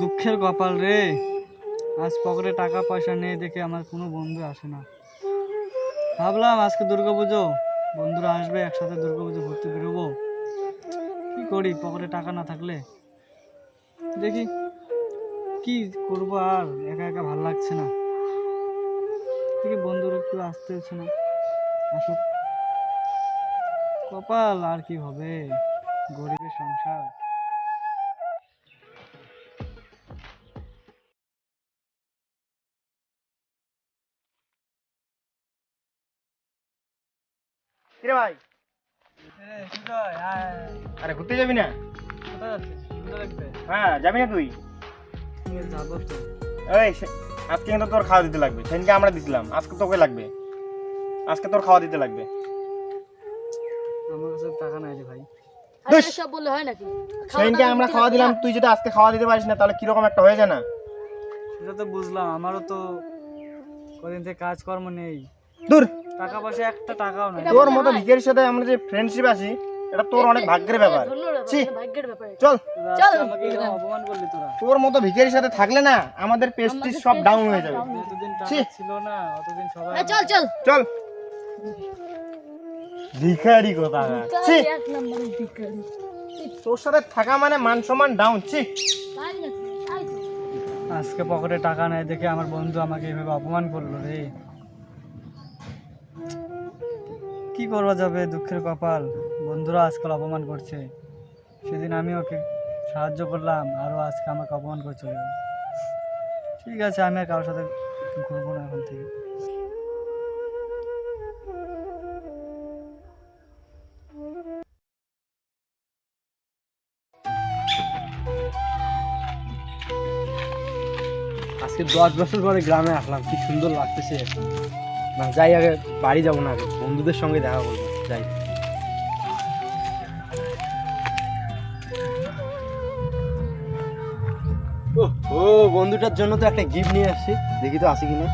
দুঃখের কপাল রে। আজ পকেটে টাকা পয়সা নেই দেখে আমার কোনো বন্ধু আসে না। ভাবলাম আজকে দুর্গাপুজো। বন্ধুরা আসবে, একসাথে দুর্গাপুজো ঘুরতে বেরোবো। কি করি, পকেটে টাকা না থাকলে? দেখি, কি করব আর? একা একা ভালো লাগছে না। দেখি বন্ধুরা একটু আসতে হচ্ছে না। আসুক। কপাল, আর কি হবে? গরিবের সংসার। ভাই। এ, সুজয়, আয়। আরে ঘুরতে যাবি না? হ্যাঁ যাবি না তুই? আজকে কিন্তু তোর খাওয়া দিতে লাগবে। সেদিনকে আমরা দিছিলাম। আজকে তোকে লাগবে। আজকে তোর খাওয়া দিতে লাগবে। আমার কাছে টাকা নাই রে ভাই। সব বললে হয় নাকি? সেদিনকে আমরা খাওয়া দিলাম। তুই যদি আজকে খাওয়া দিতে পারিস না তাহলে কীরকম একটা হয়ে যায় না? সেটা তো বুঝলাম। আমারও তো কদিন থেকে কাজকর্ম নেই। দূর! টাকা পয়সা একটা টাকাও নাই তোর মতো ভিকের সাথে আমরা যে ফ্রেন্ডশিপ আছি এটা তোর অনেক ভাগ্যের ব্যাপার। ছি। চল। চল। অপমান করলি তোরা। তোর মতো ভিকের সাথে থাকলে না আমাদের পেস্টিজ সব ডাউন হয়ে যাবে। টাকা ছিল না অতদিন সবাই চল চল। চল। ভিখারি কথা ছি। এক নম্বর ভিখারি। তোর সাথে থাকা মানে মান সম্মান ডাউন ছি। আজকে পকেটে টাকা নাই দেখে আমার বন্ধু আমাকে এভাবে অপমান করল রে। কি করবা যাবে দুঃখের কপাল? বন্ধুরা আজকাল অপমান করছে। সেদিন আমি ওকে সাহায্য করলাম, আরও আজকে আমাকে অপমান করে চলে ঠিক আছে, আমি আর কারোর সাথে ঘুরবো না এখন থেকে। আজকে দশ বছর পরে গ্রামে আসলাম, কি সুন্দর লাগতেছে। না, যাই আগে বাড়ি যাব না আগে, বন্ধুদের সঙ্গে দেখা করব, যাই। ও, বন্ধুটার জন্য তো একটা গিফট নিয়ে আসছি, দেখি তো আসি কিনা।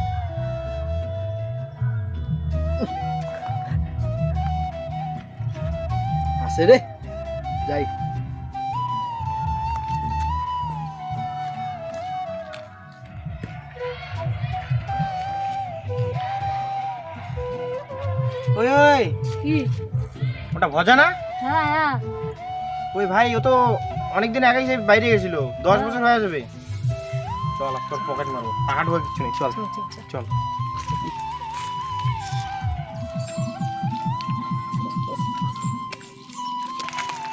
আসে রে, যাই। ওই ওই। কি? ওটা ভজা না? হ্যাঁ হ্যাঁ। ওই ভাই ও তো অনেকদিন আগেই সে বাইরে গেছিল। দশ বছর হয়ে যাবে। চল তোর পকেট মারবো। টাকা ঢোকা কিছু নেই চল। চল, চল, চল। চল।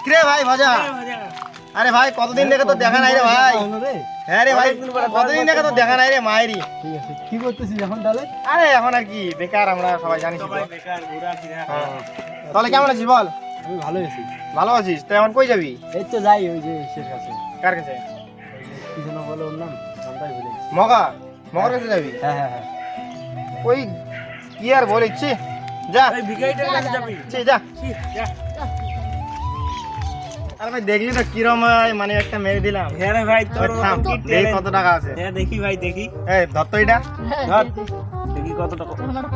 কিরে ভাই ভাজা। আরে ভাই কতদিন দেখে তো দেখা নাই রে ভাই? হ্যাঁ রে ভাই কতদিন দেখে তো দেখা নাই রে ঠিক আছে কি করতেছিস এখন তাহলে? আরে এখন আর কি বেকার আমরা সবাই জানি সবাই বেকার ঘোরা হ্যাঁ। তাহলে কেমন আছিস বল? আমি ভালো আছি। ভালো আছিস? তো এখন কই যাবি? এই তো যাই ওই যে শেষ কাছে কার কাছে? কি যেন বলে ওর নাম? নামটাই ভুলে গেছি। মগা? মগার কাছে যাবি? হ্যাঁ হ্যাঁ হ্যাঁ। ওই কি আর বলিচ্ছি? যা। ছি, যা। আরে ভাই দেখলি তো কিরম হয়, মানে একটা মেরে দিলাম। হ্যাঁ রে ভাই ওই থাম, দেখি কত টাকা আছে। হ্যাঁ দেখি ভাই দেখি। এই ধর তো এটা। হ্যাঁ, দেখি কত টাকা।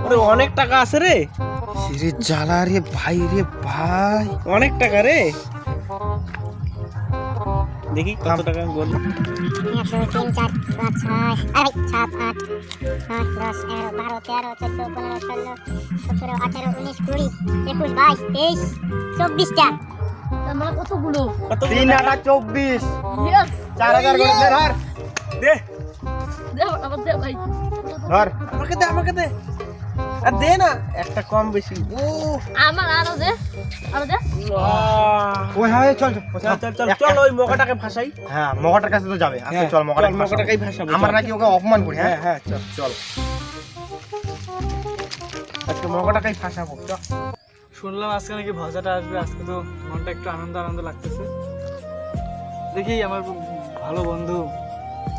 ওরে অনেক টাকা আছে রে। রে জ্বালা রে ভাই রে ভাই। অনেক টাকা রে। দেখি কত টাকা বল। তিন চার পাঁচ ছয় আরে ভাই সাত আট নয় দশ এগারো বারো তেরো চোদ্দ পনেরো ষোলো সতেরো আঠেরো উনিশ কুড়ি একুশ বাইশ তেইশ চব্বিশটা। তার কতগুলো? তিন আটা চব্বিশ। চার হাজার করে দে, ধর। দে। দে আমার ভাই। ধর। আমাকে দে আমাকে দে। আর দে না। একটা কম বেশি। ও আমার আরও দে আরও দে। ওই হ্যাঁ চল চল চল চল। চল চল ওই মোকাটাকে ফাঁসাই হ্যাঁ মগাটার কাছে তো যাবে। আচ্ছা চল মগাটাকে ফাঁসাবো। মোকাটাকেই ফাঁসাবো আমরা চল। নাকি ওকে অপমান করি হ্যাঁ? হ্যাঁ হ্যাঁ চল চল। আজকে মোকাটাকেই ফাঁসাবো চল। শুনলাম আজকে নাকি ভজাটা আসবে। আজকে তো মনটা একটু আনন্দ আনন্দ লাগতেছে। দেখি আমার ভালো বন্ধু,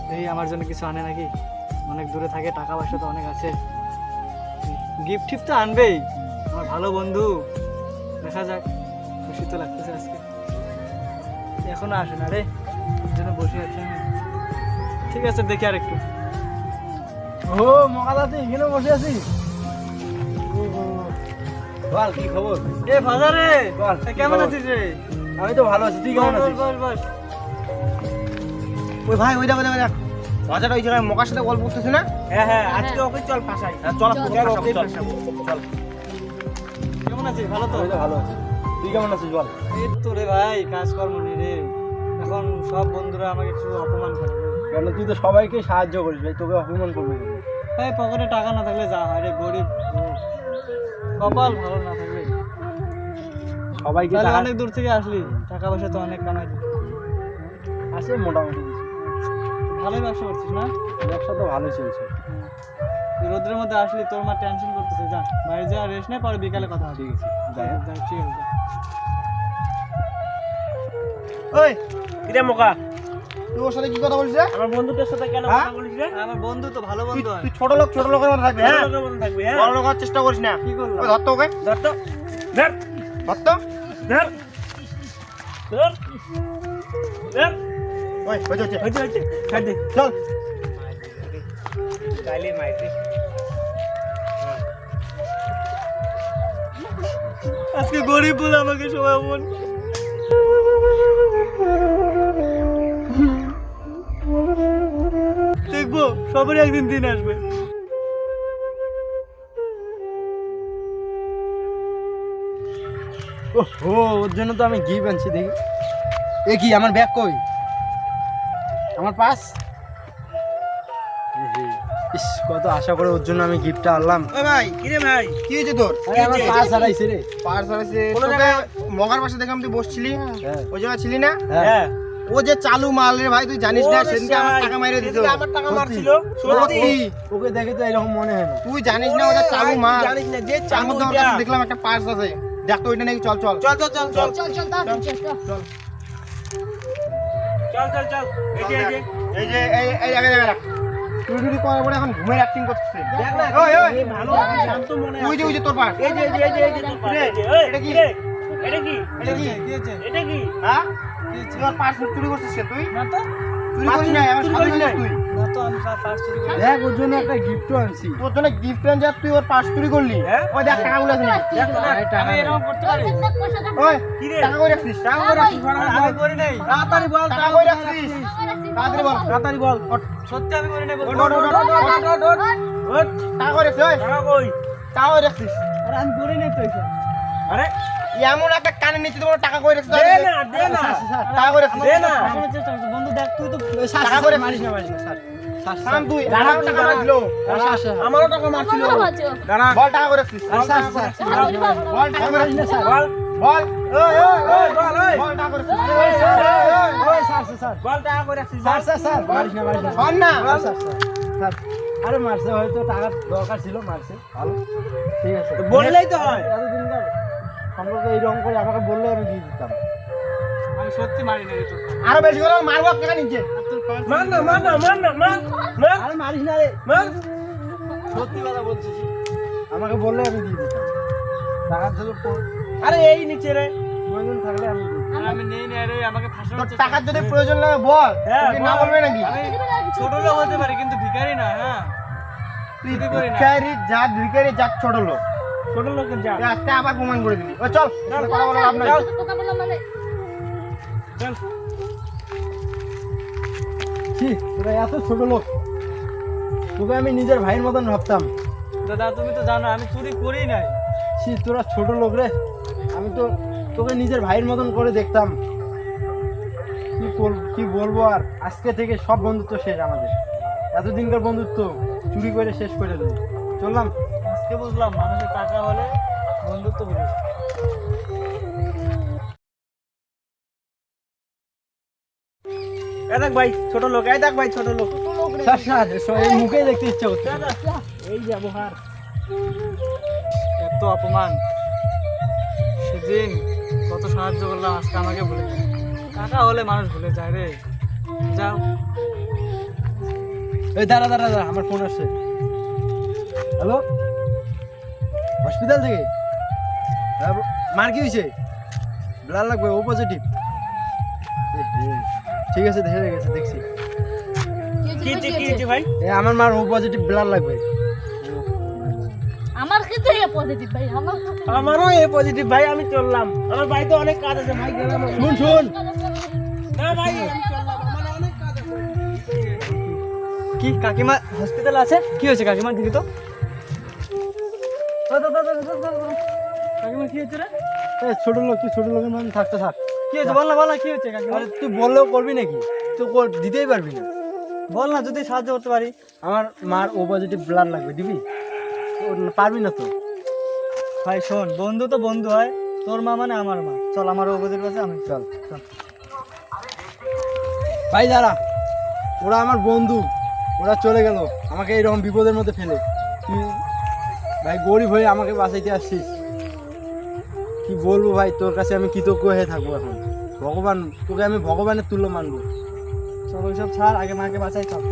দেখি আমার জন্য কিছু আনে নাকি। অনেক দূরে থাকে, টাকা পয়সা তো অনেক আছে। গিফট টিফট তো আনবেই। আমার ভালো বন্ধু, দেখা যাক, খুশি তো লাগতেছে আজকে। এখনও আসে না রে জন্য বসে আছি ঠিক আছে, দেখি আর একটু ও মকাদা তুই এখানে বসে ও। বল কি খবর? এ ভাজা রে বল, কেমন আছিস রে? আমি তো ভালো আছি তুই কেমন আছিস? ওই ভাই ওই জায়গায় মকার সাথে গল্প করতেছে না? হ্যাঁ হ্যাঁ আজকে ওকে চল পাশাই হ্যাঁ, চল চল, চল। চল। কেমন আছিস? ভালো তো? ভালো আছি। তুই কেমন আছিস বল? এই তো রে ভাই কাজকর্ম নেই রে। এখন সব বন্ধুরা আমাকে শুধু অপমান করে। কেন তুই তো সবাইকে সাহায্য করিস ভাই তোকে অপমান করবে ভাই পকেটে টাকা না থাকলে যা হয় রে গরিব কপাল ভালো না থাকলে। সবাইকে তাহলে অনেক দূর থেকে আসলি। টাকা পয়সা তো অনেক কামাই আসে মোটামুটি ভালোই ব্যবসা করছিস না? ব্যবসা তো ভালোই চলছে। রোদ্রের মধ্যে আসলি তোর মা টেনশন করতেছে যা। বাইরে যা রেস্ট নে পরে বিকালে কথা হবে। ঠিক আছে যাই হোক। যা, ঠিক আছে ওই কিরে মোকা? তুই ওর সাথে কি কথা বলছিস আমার বন্ধুটার সাথে কেন হ্যাঁ? কথা বলিস রে? আমার বন্ধু তো ভালো বন্ধু তুই ছোট লোক ছোট লোকের মতো থাকবি হ্যাঁ? থাকবি হ্যাঁ? বড় লোক হওয়ার চেষ্টা করিস না। কি করলাম ওই ধর তো ওকে? ধর তো ধর। ধর। তো ধর। ধর। ধর। ওই ছাড় দে। চল। তাইলে মাইতে আজকে গরিব বলে আমাকে সবাই অপমান সবারই একদিন দিন আসবে। ও ও ওর জন্য তো আমি গিফট আনছি দেখি। এ কি আমার ব্যাগ কই? আমার পাস? ইস কত আশা করে ওর জন্য আমি গিফটটা আনলাম। ওই ভাই কিরে ভাই? কি হয়েছে তোর? আরে আমার পাস হারাইছে রে। পার্স আছে কোনো মগার পাশে দেখলাম তুই বসছিলি। হ্যাঁ। ওই জায়গায় ছিলি না? হ্যাঁ। হ্যাঁ। ও যে চালু মাল রে ভাই তুই জানিস না সেদিনকে আমার টাকা মাইরে দিত। আমার টাকা মারছিল। সত্যি। ওকে দেখে তো এরকম মনে হয় না। তুই জানিস না ওটা চালু মাল। জানিস না যে চালু দেখলাম একটা পার্স আছে। দেখ তো ওইটা নাকি চল চল। চল চল চল চল। চল চল চল চল চল। চল। চল এই যে এই যে। এই এই এই আগে রাখ তুই যদি করার পরে এখন ঘুমের অ্যাক্টিং করছিস দেখ না ওই ওই। ভালো শান্ত মনে ওই যে ওই যে তোর পার্স। এই যে এই যে এই যে তোর পাশে, এই যে, এই, এটা কি? এটা কি? এটা কি কি? এটা কি? হ্যাঁ? তুই ওর পার্স চুরি করছিস কে তুই? না তো। চুরি করিস না আমার সাথে জানিস? তুই। না তো আমি পার্স চুরি করি দেখ ওর জন্য একটা গিফটও আনছি। তোর জন্য গিফট এনে যা তুই ওর পার্স চুরি করলি। হ্যাঁ? ওই দেখ টাকাগুলো আছে। নাকি? দেখ আরে টাকা আমি। এরকম করতে পারি? ওই কিরে? টাকা কই রাখছিস? টাকা কই রাখছিস? আমি করি নাই। তাড়াতাড়ি বল টাকা কই রাখছিস? তাড়াতাড়ি বল তাড়াতাড়ি বল। সত্যি আমি করি নাই ওঠ, ওঠ, ওঠ, ওঠ, ওঠ, ওঠ। ওঠ, টাকা কই রাখছিস? ওই টাকা কই? টাকা কই রাখছিস? আরে আমি করি নাই তো আরে এমন একটা কানে নিচে তোমার টাকা করে রাখছো দে না দে না টাকা করে দে না বন্ধু দেখ তুই তো টাকা করে মারিস না মারিস না স্যার আরে মারছে হয়তো টাকার দরকার ছিল মারছে ভালো ঠিক আছে বললেই তো হয় এতদিনকার সম্পর্ক এইরকম করে আমাকে বললে আমি দিয়ে দিতাম। আমি সত্যি মারি তোর আরও বেশি করে মারবো টাকা নিচে। মার না মার না মার না মার মার। আরে মারিস না রে। মার। সত্যি কথা বলছিস। আমাকে বললে আমি দিয়ে দিতাম। টাকার জন্য আরে এই নিচে রে। প্রয়োজন থাকলে আমি আমি নেই না রে আমাকে ফাঁসানোর তোর টাকার যদি প্রয়োজন লাগে বল হ্যাঁ, না বলবে নাকি? ছোট লোক হতে পারি কিন্তু ভিখারি না হ্যাঁ? না। ভিখারি জাত ভিখারি জাত ছোট লোক। ছোট লোকের যা আজকে আবার প্রমাণ করে দিবি। ও চল কথা বলা তোকে বললাম মানে চল। ছি তোরা এত ছোট লোক। তোকে আমি নিজের ভাইয়ের মতন ভাবতাম। দাদা তুমি তো জানো আমি চুরি করি নাই। ছি তোরা ছোট লোক রে। আমি তো তোকে নিজের ভাইয়ের মতন করে দেখতাম। কি বল- কি বলব আর? আজকে থেকে সব বন্ধুত্ব শেষ আমাদের। এতদিনকার বন্ধুত্ব চুরি করে শেষ করে দেবো। চললাম। আজকে বুঝলাম মানুষের টাকা হলে বন্ধুত্ব বুঝে দেখ ভাই ছোট লোক এই দেখ ভাই ছোট লোক। মুখে দেখতে ইচ্ছা এই ব্যবহার এত অপমান। সেদিন কত সাহায্য করলাম আজকে আমাকে ভুলে। টাকা হলে মানুষ ভুলে যায় রে। যাও। এই দাঁড়া দাঁড়া দাঁড়া আমার ফোন আসছে। হ্যালো হসপিটাল থেকে? হ্যাঁ, মার কি হয়েছে? ব্লাড লাগবে ও পজিটিভ ঠিক আছে দেখে গেছে দেখছি? ভাই? আমার মার ও পজিটিভ ব্লাড লাগবে। আমার ক্ষেত্রে পজিটিভ ভাই আমার আমারও এ পজিটিভ ভাই আমি চললাম। আমার বাড়িতে অনেক কাজ আছে ভাই গেলাম শুন শুন। না ভাই আমি চললাম আমার অনেক কাজ আছে। কি কাকিমা হসপিটালে আছে? কি হয়েছে কাকিমা দেখি তো। কাকিমা কি হয়েছে রে? ছোট লোক তুই ছোট লোকের মতন থাকতে থাক। কি হয়েছে? বল না বল না কি হয়েছে কাকিমা? আরে তুই বললেও করবি নাকি? তুই দিতেই পারবি না। বল না যদি সাহায্য করতে পারি। আমার মার ও পজিটিভ ব্লাড লাগবে দিবি? পারবি না তো। ভাই শোন বন্ধু তো বন্ধু হয়। তোর মা মানে আমার মা। চল আমার অবধির কাছে আমি চল চল। ভাই দাঁড়া। ওরা আমার বন্ধু। ওরা চলে গেল। আমাকে এইরকম বিপদের মধ্যে ফেলে। ভাই, গরিব হয়ে আমাকে বাঁচাইতে আসছিস। কি বলব ভাই, তোর কাছে আমি কৃতজ্ঞ হয়ে থাকব এখন। ভগবান, তোকে আমি ভগবানের তুল্য মানবো। চল, ওইসব ছাড়, আগে মাকে বাঁচাই, চল।